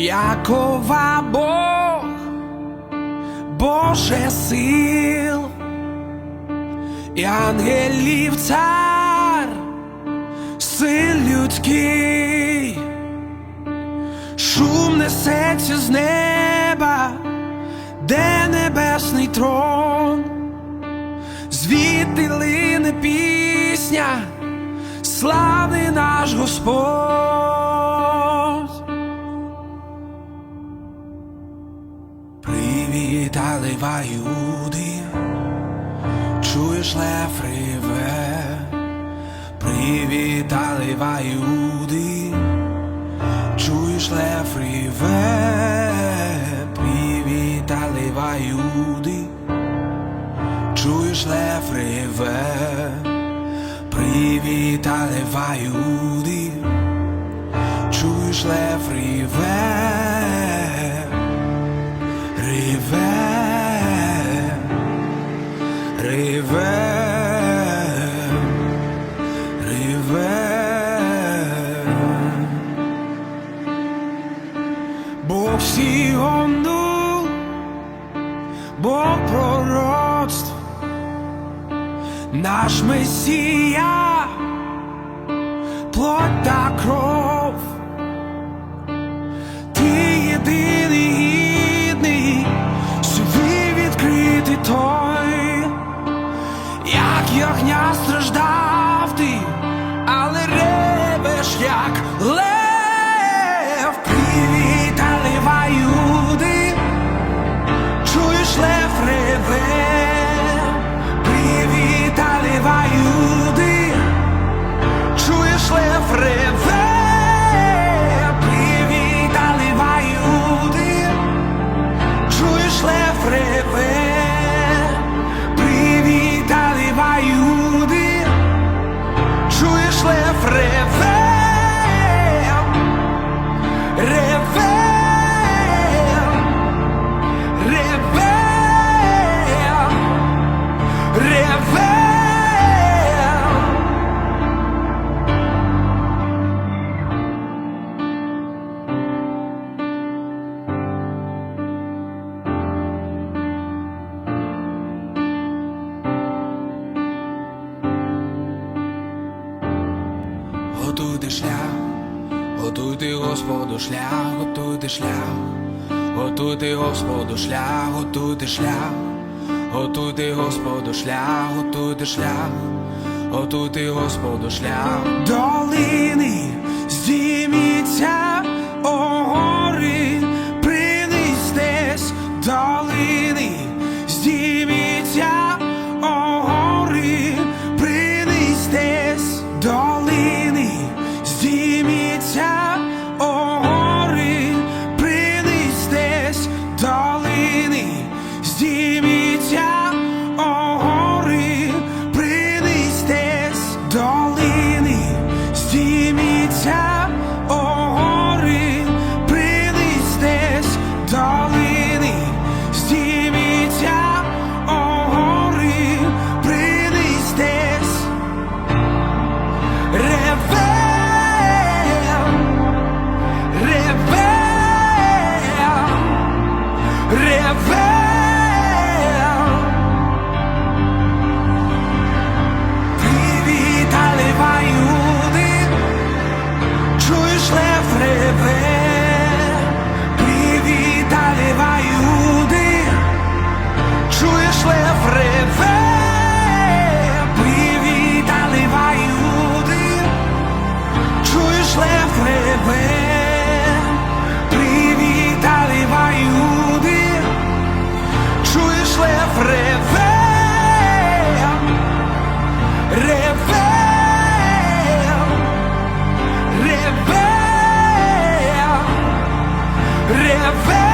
Якова Бог, Боже сил, і ангелів цар, син людський, шум несеться з неба, де небесний трон, звідти лине пісня, славний наш Господь. Привітали ваюди, чуєш лев реве, привітали ваюди, чуєш лев реве, привітали ваюди, чуєш лев реве, привітали ваюди, чуєш лев реве. Реве. Бог Сіону, Бог пророцтв, наш Месія, плоть та кров. Як лев, Готуйте шлях, готуйте Господу шлях, готуйте шлях, готуйте Господу шлях, готуйте шлях, готуйте Господу шлях, готуйте шлях, готуйте Господу шлях. реве, реве.